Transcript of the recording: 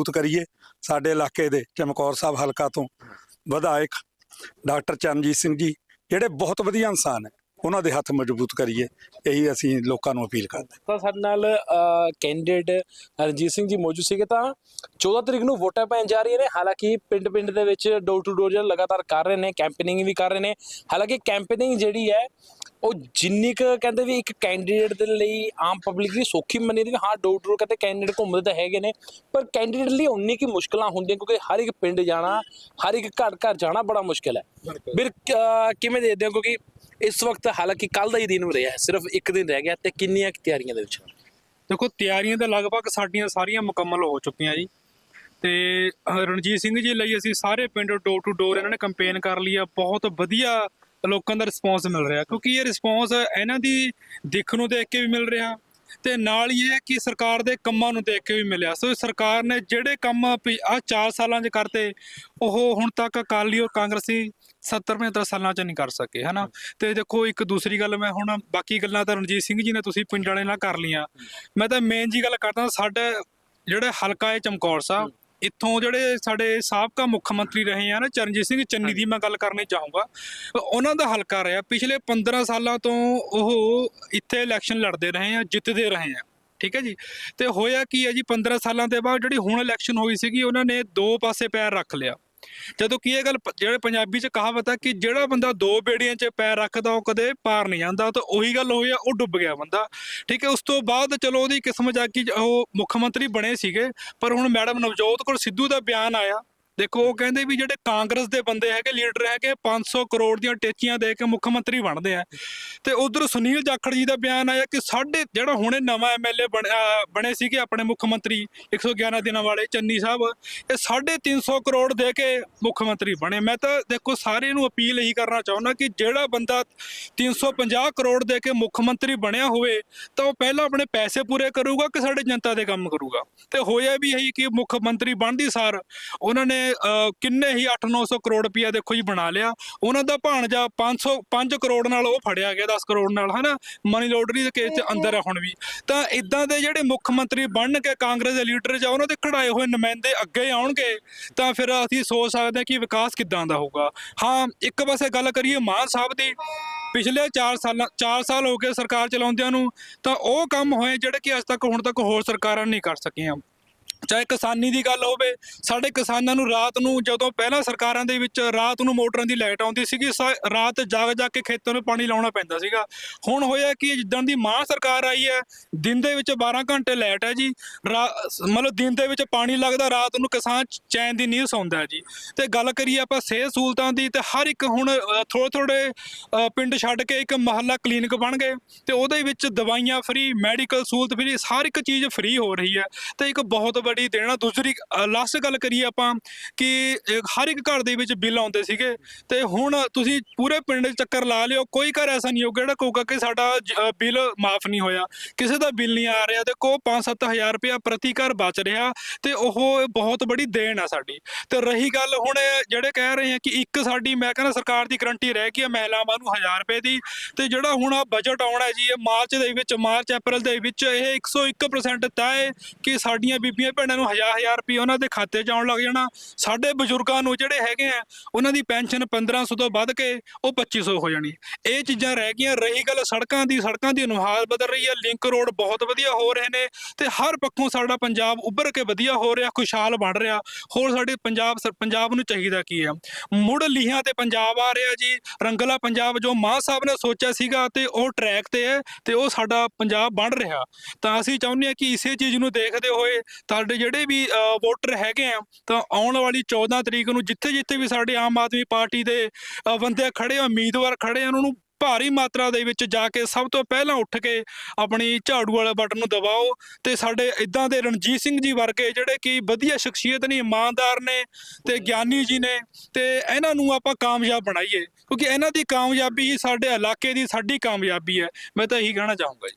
ਮਜ਼ਬੂਤ ਕਰੀਏ ਸਾਡੇ ਇਲਾਕੇ ਦੇ ਚਮਕੌਰ ਸਾਹਿਬ ਹਲਕਾ ਤੋਂ ਵਿਧਾਇਕ ਡਾਕਟਰ ਚਰਨਜੀਤ ਸਿੰਘ ਜੀ, ਜਿਹੜੇ ਬਹੁਤ ਵਧੀਆ ਇਨਸਾਨ ਹੈ, ਉਹਨਾਂ ਦੇ ਹੱਥ ਮਜ਼ਬੂਤ ਕਰੀਏ, ਇਹੀ ਅਸੀਂ ਲੋਕਾਂ ਨੂੰ ਅਪੀਲ ਕਰਦੇ ਤਾਂ ਸਾਡੇ ਨਾਲ ਕੈਂਡੀਡੇਟ ਰਣਜੀਤ ਸਿੰਘ ਜੀ ਮੌਜੂਦ ਸੀਗੇ ਤਾਂ 14 ਤਰੀਕ ਨੂੰ ਵੋਟਾਂ ਪੈਣ ਜਾ ਰਹੀਆਂ ਨੇ, ਹਾਲਾਂਕਿ ਪਿੰਡ-ਪਿੰਡ ਦੇ ਵਿੱਚ ਡੋਰ ਟੂ ਡੋਰ ਜਿਹੜਾ ਲਗਾਤਾਰ ਕਰ ਰਹੇ ਨੇ ਕੈਂਪੇਨਿੰਗ ਵੀ ਕਰ ਰਹੇ ਨੇ, ਹਾਲਾਂਕਿ ਕੈਂਪੇਨਿੰਗ ਜਿਹੜੀ ਹੈ ਉਹ ਜਿੰਨੀ ਕੁ ਕਹਿੰਦੇ ਵੀ ਇੱਕ ਕੈਂਡੀਡੇਟ ਦੇ ਲਈ ਆਮ ਪਬਲਿਕ ਦੀ ਸੌਖੀ ਮੰਨੀ ਦੀ ਵੀ ਹਾਂ ਡੋਰ ਡੋਰ ਕਹਿੰਦੇ ਕੈਂਡੀਡੇਟ ਘੁੰਮਦੇ ਤਾਂ ਹੈਗੇ ਨੇ ਪਰ ਕੈਂਡੀਡੇਟ ਲਈ ਉਨੀ ਕੀ ਮੁਸ਼ਕਲਾਂ ਹੁੰਦੀਆਂ ਕਿਉਂਕਿ ਹਰ ਇੱਕ ਪਿੰਡ ਜਾਣਾ ਹਰ ਇੱਕ ਘਰ ਘਰ ਜਾਣਾ ਬੜਾ ਮੁਸ਼ਕਲ ਹੈ। ਫਿਰ ਕਿਵੇਂ ਦੇਖਦੇ ਹੋ ਕਿਉਂਕਿ ਇਸ ਵਕਤ ਹਾਲਾਂਕਿ ਕੱਲ ਦਾ ਹੀ ਦਿਨ ਰਿਹਾ ਹੈ, ਸਿਰਫ ਇੱਕ ਦਿਨ ਰਹਿ ਗਿਆ ਤੇ ਕਿੰਨੀਆਂ ਤਿਆਰੀਆਂ ਦੇ ਵਿੱਚ ਦੇਖੋ ਤਿਆਰੀਆਂ ਤਾਂ ਲਗਭਗ ਸਾਡੀਆਂ ਸਾਰੀਆਂ ਮੁਕੰਮਲ ਹੋ ਚੁੱਕੀਆਂ ਜੀ। ਤੇ ਰਣਜੀਤ ਸਿੰਘ ਜੀ ਲਈ ਅਸੀਂ ਸਾਰੇ ਪਿੰਡ ਡੋਰ ਟੂ ਡੋਰ ਇਹਨਾਂ ਨੇ ਕੰਪੇਨ ਕਰ ਲਈ ਆ ਬਹੁਤ ਵਧੀਆ ਲੋਕਾਂ ਦਾ ਰਿਸਪੌਂਸ ਮਿਲ ਰਿਹਾ, ਕਿਉਂਕਿ ਇਹ ਰਿਸਪੌਂਸ ਇਹਨਾਂ ਦੀ ਦਿੱਖ ਨੂੰ ਦੇਖ ਕੇ ਵੀ ਮਿਲ ਰਿਹਾ ਤੇ ਨਾਲ ਹੀ ਇਹ ਕਿ ਸਰਕਾਰ ਦੇ ਕੰਮਾਂ ਨੂੰ ਦੇਖ ਕੇ ਵੀ ਮਿਲਿਆ। ਸੋ ਸਰਕਾਰ ਨੇ ਜਿਹੜੇ ਕੰਮ ਆ 4 ਸਾਲਾਂ 'ਚ ਕਰਤੇ, ਉਹ ਹੁਣ ਤੱਕ ਅਕਾਲੀ ਔਰ ਕਾਂਗਰਸੀ 70 75 ਸਾਲਾਂ 'ਚ ਨਹੀਂ ਕਰ ਸਕੇ, ਹਨਾ? ਤੇ ਦੇਖੋ, ਇੱਕ ਦੂਸਰੀ ਗੱਲ ਮੈਂ ਹੁਣ ਬਾਕੀ ਗੱਲਾਂ ਤਾਂ ਰਣਜੀਤ ਸਿੰਘ ਜੀ ਨੇ ਤੁਸੀਂ ਪਿੰਡ ਵਾਲੇ ਨਾਲ ਕਰ ਲੀਆਂ ਮੈਂ ਤਾਂ ਮੇਨ ਜੀ ਗੱਲ ਕਰਦਾ, ਸਾਡੇ ਜਿਹੜਾ ਹਲਕਾ ਹੈ ਚਮਕੌਰ ਸਾਹਿਬ ਇੱਥੋਂ ਜਿਹੜੇ ਸਾਡੇ ਸਾਬਕਾ ਮੁੱਖ ਮੰਤਰੀ ਰਹੇ ਆ ਨਾ ਚਰਨਜੀਤ ਸਿੰਘ ਚੰਨੀ ਦੀ ਮੈਂ ਗੱਲ ਕਰਨੀ ਚਾਹੂੰਗਾ। ਉਹਨਾਂ ਦਾ ਹਲਕਾ ਰਿਹਾ। ਪਿਛਲੇ 15 ਸਾਲਾਂ ਤੋਂ ਉਹ ਇੱਥੇ ਇਲੈਕਸ਼ਨ ਲੜਦੇ ਰਹੇ ਆ ਜਿੱਤਦੇ ਰਹੇ ਆ। ਠੀਕ ਹੈ ਜੀ? ਤੇ ਹੋਇਆ ਕੀ ਹੈ ਜੀ? 15 ਸਾਲਾਂ ਦੇ ਬਾਅਦ ਜਿਹੜੀ ਹੁਣ ਇਲੈਕਸ਼ਨ ਹੋਈ ਸੀਗੀ ਉਹਨਾਂ ਨੇ ਦੋ ਪਾਸੇ ਪੈਰ ਰੱਖ ਲਿਆ। ਜਦੋਂ ਕੀ ਇਹ ਗੱਲ ਪ- ਜਿਹੜੇ ਪੰਜਾਬੀ ਚ ਕਹਾਵਤ ਹੈ ਕਿ ਜਿਹੜਾ ਬੰਦਾ ਦੋ ਬੇੜੀਆਂ 'ਚ ਪੈਰ ਰੱਖਦਾ ਉਹ ਕਦੇ ਪਾਰ ਨਹੀਂ ਜਾਂਦਾ ਤਾਂ ਉਹੀ ਗੱਲ ਹੋਈ ਆ, ਉਹ ਡੁੱਬ ਗਿਆ ਬੰਦਾ। ਠੀਕ ਹੈ, ਉਸ ਤੋਂ ਬਾਅਦ ਚਲੋ ਉਹਦੀ ਕਿਸਮਤ ਆ ਕਿ ਉਹ ਮੁੱਖ ਮੰਤਰੀ ਬਣੇ ਸੀਗੇ, ਪਰ ਹੁਣ ਮੈਡਮ ਨਵਜੋਤ ਕੌਰ ਸਿੱਧੂ ਦਾ ਬਿਆਨ ਆਇਆ। ਦੇਖੋ, ਉਹ ਕਹਿੰਦੇ ਵੀ ਜਿਹੜੇ ਕਾਂਗਰਸ ਦੇ ਬੰਦੇ ਹੈਗੇ, ਲੀਡਰ ਹੈਗੇ 500 ਕਰੋੜ ਦੀਆਂ ਟੇਚੀਆਂ ਦੇ ਕੇ ਮੁੱਖ ਮੰਤਰੀ ਬਣਦੇ ਆ। ਤੇ ਉਧਰ ਸੁਨੀਲ ਜਾਖੜ ਜੀ ਦਾ ਬਿਆਨ ਆਇਆ ਕਿ ਸਾਡੇ ਜਿਹੜਾ ਹੁਣੇ ਨਵਾਂ ਐਮਐਲਏ ਬਣੇ ਸੀਗੇ ਆਪਣੇ ਮੁੱਖ ਮੰਤਰੀ 111 ਦਿਨਾਂ ਵਾਲੇ ਚੰਨੀ ਸਾਹਿਬ, ਇਹ 350 ਕਰੋੜ ਦੇ ਕੇ ਮੁੱਖ ਮੰਤਰੀ ਬਣੇ। ਮੈਂ ਤਾਂ ਦੇਖੋ ਸਾਰੇ ਨੂੰ ਅਪੀਲ ਇਹੀ ਕਰਨਾ ਚਾਹੁੰਦਾ ਕਿ ਜਿਹੜਾ ਬੰਦਾ 350 ਕਰੋੜ ਦੇ ਕੇ ਮੁੱਖ ਮੰਤਰੀ ਬਣਿਆ ਹੋਵੇ, ਤਾਂ ਉਹ ਪਹਿਲਾਂ ਆਪਣੇ ਪੈਸੇ ਪੂਰੇ ਕਰੂਗਾ ਕਿ ਸਾਡੇ ਜਨਤਾ ਦੇ ਕੰਮ ਕਰੂਗਾ? ਤੇ ਹੋਇਆ ਵੀ ਇਹੀ ਕਿ ਮੁੱਖ ਮੰਤਰੀ ਬਣਦੀ ਸਾਰ, ਉਹਨਾਂ ਨੇ ਕਿੰਨੇ ਹੀ 8-900 ਕਰੋੜ ਰੁਪਇਆ ਦੇਖੋ ਜੀ ਬਣਾ ਲਿਆ। ਉਹਨਾਂ ਦਾ ਭਾਣਜਾ 500 5 ਕਰੋੜ ਨਾਲ ਉਹ ਫੜਿਆ ਗਿਆ 10 ਕਰੋੜ ਨਾਲ ਹਨਾ? ਮਨੀ ਲਾਂਡਰੀ ਦੇ ਕੇਸ 'ਚ ਅੰਦਰ ਹੈ ਹੁਣ ਵੀ। ਤਾਂ ਇਦਾਂ ਦੇ ਜਿਹੜੇ ਮੁੱਖ ਮੰਤਰੀ ਬਣ ਕੇ ਕਾਂਗਰਸ ਦੇ ਲੀਡਰ ਜਾਂ ਉਹਨਾਂ ਦੇ ਖੜਾਏ ਹੋਏ ਨੁਮਾਇੰਦੇ ਅੱਗੇ ਆਉਣਗੇ ਤਾਂ ਫਿਰ ਅਸੀਂ ਸੋਚ ਸਕਦੇ ਹਾਂ ਕਿ ਵਿਕਾਸ ਕਿੱਦਾਂ ਦਾ ਹੋਊਗਾ। ਹਾਂ ਇੱਕ ਪਾਸੇ ਗੱਲ ਕਰੀਏ ਮਾਨ ਸਾਹਿਬ ਦੀ ਪਿਛਲੇ 4 ਸਾਲਾਂ 4 ਸਾਲ ਹੋ ਗਏ ਸਰਕਾਰ ਚਲਾਉਂਦਿਆਂ ਨੂੰ ਤਾਂ ਉਹ ਕੰਮ ਹੋਏ ਜਿਹੜੇ ਕਿ ਅੱਜ ਤੱਕ ਹੁਣ ਤੱਕ ਹੋਰ ਸਰਕਾਰਾਂ ਨਹੀਂ ਕਰ ਸਕੀਆਂ। ਚਾਹੇ ਕਿਸਾਨੀ ਦੀ ਗੱਲ ਹੋਵੇ, ਸਾਡੇ ਕਿਸਾਨਾਂ ਨੂੰ ਰਾਤ ਨੂੰ ਜਦੋਂ ਪਹਿਲਾਂ ਸਰਕਾਰਾਂ ਦੇ ਵਿੱਚ ਰਾਤ ਨੂੰ ਮੋਟਰਾਂ ਦੀ ਲਾਈਟ ਆਉਂਦੀ ਸੀਗੀ, ਸਾ- ਰਾਤ ਜਾਗ ਜਾਗ ਕੇ ਖੇਤਾਂ ਨੂੰ ਪਾਣੀ ਲਾਉਣਾ ਪੈਂਦਾ ਸੀਗਾ। ਹੁਣ ਹੋਇਆ ਕਿ ਜਿੱਦਾਂ ਦੀ ਮਾਂ ਸਰਕਾਰ ਆਈ ਹੈ, ਦਿਨ ਦੇ ਵਿੱਚ 12 ਘੰਟੇ ਲਾਈਟ ਹੈ ਜੀ। ਰਾ- ਮਤਲਬ ਦਿਨ ਦੇ ਵਿੱਚ ਪਾਣੀ ਲੱਗਦਾ, ਰਾਤ ਨੂੰ ਕਿਸਾਨ ਚੈਨ ਦੀ ਨੀਂਦ ਸੌਂਦਾ ਜੀ। ਤੇ ਗੱਲ ਕਰੀਏ ਆਪਾਂ ਸਿਹਤ ਸਹੂਲਤਾਂ ਦੀ, ਤੇ ਹਰ ਇੱਕ ਹੁਣ ਥੋੜੇ ਥੋੜੇ ਪਿੰਡ ਛੱਡ ਕੇ ਇੱਕ ਮਹੱਲਾ ਕਲੀਨਿਕ ਬਣ ਗਏ। ਤੇ ਉਹਦੇ ਵਿੱਚ ਦਵਾਈਆਂ ਫ੍ਰੀ, ਮੈਡੀਕਲ ਸਹੂਲਤ ਫ੍ਰੀ, ਹਰ ਇੱਕ ਚੀਜ਼ ਫ੍ਰੀ ਹੋ ਰਹੀ ਹੈ। ਤੇ ਇੱਕ ਬਹੁਤ ਬੜੀ ਦੇਣਾ ਦੂਸਰੀ ਲਾਸਟ ਗੱਲ ਕਰੀਏ ਆਪਾਂ ਕਿ ਹਰ ਇੱਕ ਘਰ ਦੇ ਵਿੱਚ ਬਿੱਲ ਆਉਂਦੇ ਸੀਗੇ ਤੇ ਹੁਣ ਤੁਸੀਂ ਪੂਰੇ ਪਿੰਡ 'ਚ ਚੱਕਰ ਲਾ ਲਿਓ, ਕੋਈ ਘਰ ਐਸਾ ਨਹੀਂ ਹੋਊਗਾ ਜਿਹੜਾ ਕਹੂਗਾ ਕਿ ਸਾਡਾ ਬਿੱਲ ਮਾਫ ਨਹੀਂ ਹੋਇਆ। ਕਿਸੇ ਦਾ ਬਿੱਲ ਨਹੀਂ ਆ ਰਿਹਾ ਤੇ ਕੋ 5-7000 ਰੁਪਇਆ ਪ੍ਰਤੀ ਘਰ ਬਚ ਰਿਹਾ ਤੇ ਉਹ ਬਹੁਤ ਬੜੀ ਦੇਣ ਆ ਸਾਡੀ। ਤੇ ਰਹੀ ਗੱਲ ਹੁਣ ਜਿਹੜੇ ਕਹਿ ਰਹੇ ਆ ਕਿ ਇੱਕ ਸਾਡੀ, ਮੈਂ ਕਹਿੰਦਾ ਸਰਕਾਰ ਦੀ ਗਰੰਟੀ ਰਹਿ ਗਈ ਹੈ ਮਹਿਲਾਵਾਂ ਨੂੰ 1000 ਰੁਪਏ ਦੀ ਤੇ ਜਿਹੜਾ ਹੁਣ ਆ ਬਜਟ ਆਉਣਾ ਜੀ, ਇਹ ਮਾਰਚ ਦੇ ਵਿੱਚ, ਮਾਰਚ, ਅਪ੍ਰੈਲ ਦੇ ਵਿੱਚ ਇਹ 101% ਤੈਅ ਕਿ ਸਾਡੀਆਂ ਬੀਬੀਆਂ ਭੈਣਾਂ ਨੂੰ 1000 ਰੁਪਏ ਉਹਨਾਂ ਦੇ ਖਾਤੇ 'ਚ ਆਉਣ ਲੱਗ ਜਾਣਾ। ਸਾਡੇ ਬਜ਼ੁਰਗਾਂ ਨੂੰ ਜਿਹੜੇ ਹੈਗੇ ਆ, ਉਹਨਾਂ ਦੀ ਪੈਨਸ਼ਨ 1500 ਤੋਂ ਵੱਧ ਕੇ ਉਹ 2500 ਹੋ ਜਾਣੀ। ਇਹ ਚੀਜ਼ਾਂ ਰਹਿ ਗਈਆਂ, ਰਹੀ ਗੱਲ ਸੜਕਾਂ ਦੀ ਸੜਕਾਂ ਦੀ ਨੁਹਾਰ ਬਦਲ ਰਹੀ ਹੈ ਲਿੰਕ ਰੋਡ ਬਹੁਤ ਵਧੀਆ ਹੋ ਰਹੇ ਨੇ ਤੇ ਹਰ ਪੱਖੋਂ ਸਾਡਾ ਪੰਜਾਬ ਉੱਭਰ ਕੇ ਵਧੀਆ ਹੋ ਰਿਹਾ, ਖੁਸ਼ਹਾਲ ਬਣ ਰਿਹਾ। ਹੋਰ ਸਾਡੇ ਪੰਜਾਬ ਸਰ- ਪੰਜਾਬ ਨੂੰ ਚਾਹੀਦਾ ਕੀ ਹੈ ਮੁੜ ਲੀਹਾਂ ਤੇ ਪੰਜਾਬ ਆ ਰਿਹਾ ਜੀ। ਰੰਗਲਾ ਪੰਜਾਬ ਜੋ ਮਾਂ ਸਾਹਿਬ ਨੇ ਸੋਚਿਆ ਸੀਗਾ ਤੇ ਉਹ ਟਰੈਕ ਤੇ ਹੈ ਤੇ ਉਹ ਸਾਡਾ ਪੰਜਾਬ ਬਣ ਰਿਹਾ। ਤਾਂ ਅਸੀਂ ਚਾਹੁੰਦੇ ਹਾਂ ਕਿ ਇਸੇ ਚੀਜ਼ ਨੂੰ ਦੇਖਦੇ ਹੋਏ ਤੁਹਾਡੇ ਸਾਡੇ ਜਿਹੜੇ ਵੀ ਵੋਟਰ ਹੈਗੇ ਆ, ਤਾਂ ਆਉਣ ਵਾਲੀ 14 ਤਰੀਕ ਨੂੰ ਜਿੱਥੇ ਜਿੱਥੇ ਵੀ ਸਾਡੇ ਆਮ ਆਦਮੀ ਪਾਰਟੀ ਦੇ ਬੰਦੇ ਖੜੇ ਆ, ਉਮੀਦਵਾਰ ਖੜੇ ਆ, ਉਹਨਾਂ ਨੂੰ ਭਾਰੀ ਮਾਤਰਾ ਦੇ ਵਿੱਚ ਜਾ ਕੇ ਸਭ ਤੋਂ ਪਹਿਲਾਂ ਉੱਠ ਕੇ ਆਪਣੀ ਝਾੜੂ ਵਾਲੇ ਬਟਨ ਨੂੰ ਦਬਾਓ ਤੇ ਸਾਡੇ ਇਦਾਂ ਦੇ ਰਣਜੀਤ ਸਿੰਘ ਜੀ ਵਰਗੇ ਜਿਹੜੇ ਕਿ ਵਧੀਆ ਸ਼ਖਸੀਅਤ ਨੇ, ਇਮਾਨਦਾਰ ਨੇ ਤੇ ਗਿਆਨੀ ਜੀ ਨੇ ਤੇ ਇਹਨਾਂ ਨੂੰ ਆਪਾਂ ਕਾਮਯਾਬ ਬਣਾਈਏ, ਕਿਉਂਕਿ ਇਹਨਾਂ ਦੀ ਕਾਮਯਾਬੀ ਹੀ ਸਾਡੇ ਇਲਾਕੇ ਦੀ ਸਾਡੀ ਕਾਮਯਾਬੀ ਹੈ, ਮੈਂ ਤਾਂ ਇਹੀ ਕਹਿਣਾ ਚਾਹੂੰਗਾ ਜੀ।